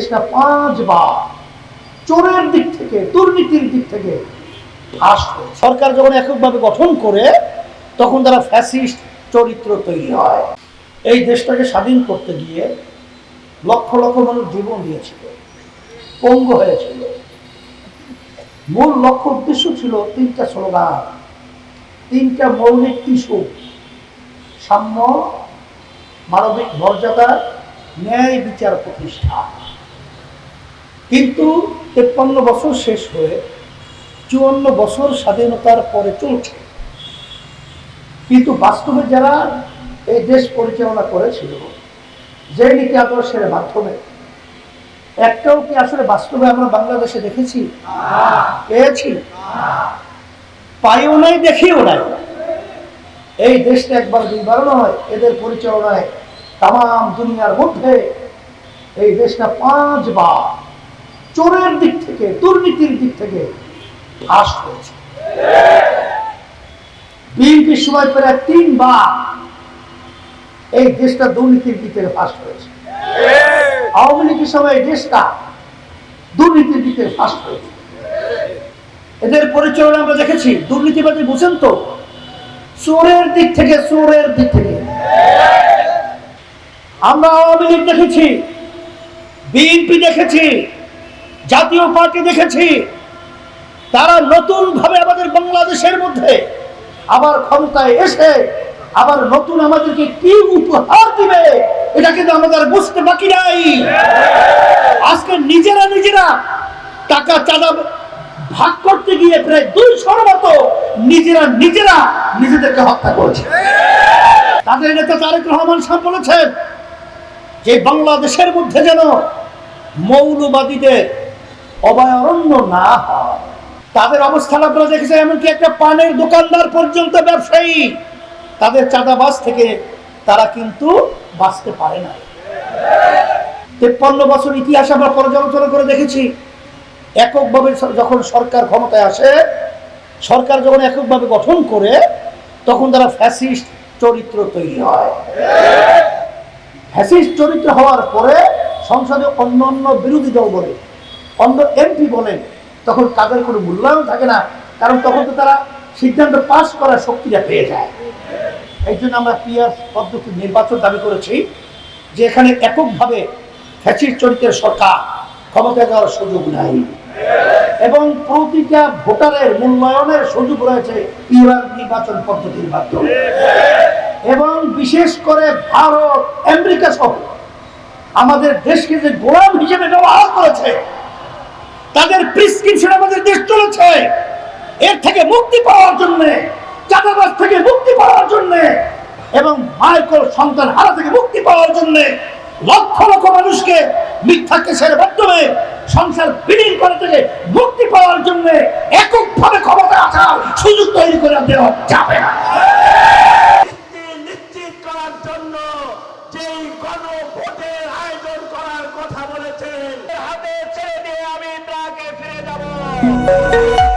দেশটা পাঁচবার চোরের দিক থেকে, দুর্নীতির দিক থেকে। সরকার যখন এককভাবে গঠন করে, তখন তারা ফ্যাসিস্ট চরিত্র তৈরি হয়। এই দেশটাকে স্বাধীন করতে গিয়ে লক্ষ লক্ষ মানুষ জীবন দিয়েছিল, পঙ্গু হয়েছিল। মূল লক্ষ্য উদ্দেশ্য ছিল তিনটা স্লোগান, তিনটা মৌলিক ইস্যু। সাম্য, মানবিক মর্যাদা, ন্যায় বিচার প্রতিষ্ঠা। কিন্তু তেপ্পান্ন বছর শেষ হয়ে চুয়ান্ন বছর স্বাধীনতার পরে চলছে। কিন্তু বাস্তবে যারা এই দেশ পরিচালনা করেছিল, যে নীতি আদর্শের মাধ্যমে, একটাও কি আসলে বাস্তবে আমরা বাংলাদেশে দেখেছি? পেয়েছি। পাইও নাই, দেখিও নাই। এই দেশটা একবার দুইবার নয় এদের পরিচালনায় তাম দুনিয়ার মধ্যে এই দেশটা পাঁচবার চোরের দিক থেকে, দুর্নীতির দিক থেকে ফাঁস হয়েছে। বিএনপির সময় প্রায় তিনবার এই দেশটা দুর্নীতির দিক ফাঁস হয়েছে। আওয়ামী লীগের সময় এই দেশটা দুর্নীতির দিকে ফাঁস হয়েছে। এদের পরিচালনা আমরা দেখেছি, দুর্নীতিবাদী বুঝেন তো? চোরের দিক থেকে, চোরের দিক থেকে। আমরা আওয়ামী লীগ দেখেছি, বিএনপি দেখেছি জাতীয় পার্টি দেখেছি। তারা নতুন ভাবে আমাদের বাংলাদেশের মধ্যে আবার ক্ষমতায় এসে আবার নতুন আমাদেরকে কি উপহার দিবে, এটা কিন্তু আমাদের বুঝতে বাকি নাই। আজকে নিজেরা নিজেরা টাকা চাঁদা ভাগ করতে গিয়ে প্রায় দুইশোর মতো নিজেরা নিজেরা নিজেদেরকে হত্যা করেছে। তাদের নেতা তারেক রহমান সাহেব বলেছেন যে বাংলাদেশের মধ্যে যেন মৌলবাদীদের অভয়ারণ্য না হয়। তাদের অবস্থান আপনারা দেখেছেন, এমনকি একটা পানের দোকানদার পর্যন্ত ব্যবসায়ী। তাদের চাঁদাবাজ থেকে তারা কিন্তু বাঁচতে পারে না। তেপ্পান্ন বছর ইতিহাস আমরা পর্যালোচনা করে দেখেছি, এককভাবে যখন সরকার ক্ষমতায় আসে, সরকার যখন এককভাবে গঠন করে, তখন তারা ফ্যাসিস্ট চরিত্র তৈরি হয়। ফ্যাসিস্ট চরিত্র হওয়ার পরে সংসদে অন্য অন্য বিরোধী দল বলে অন্য এমপি বলেন, তখন তাদের কোনো মূল্যায়ন থাকে না, কারণ তখন তো তারা সিদ্ধান্ত পাস করার শক্তিটা পেয়ে যায়। এই জন্য আমরা পিয়ার পদ্ধতি নির্বাচন দাবি করেছি, যে এখানে এককভাবে ফ্যাসিস্ট চরিত্রের সরকার ক্ষমতায় যাওয়ার সুযোগ নাই। এবং প্রতিটা ভোটারের মূল্যায়নের সুযোগ রয়েছে পিওর নির্বাচন পদ্ধতির মাধ্যমে। এবং বিশেষ করে ভারত, আমেরিকা সহ আমাদের দেশকে যে গোলাম হিসেবে ব্যবহার করেছে তাদের প্রিসক্রিপশন আমাদের দেশ চলেছে। এর থেকে মুক্তি পাওয়ার জন্য, চাঁদাবাজ থেকে মুক্তি পাওয়ার জন্য এবং মাইকল সন্তান হারা থেকে মুক্তি পাওয়ার জন্য লক্ষ লক্ষ মানুষকে মিথ্যা কেসের মাধ্যমে সংসার বিলীন করা থেকে মুক্তি পাওয়ার জন্য এককভাবে ক্ষমতা আসার সুযোগ তৈরি করে দেওয়া যাবে না। Música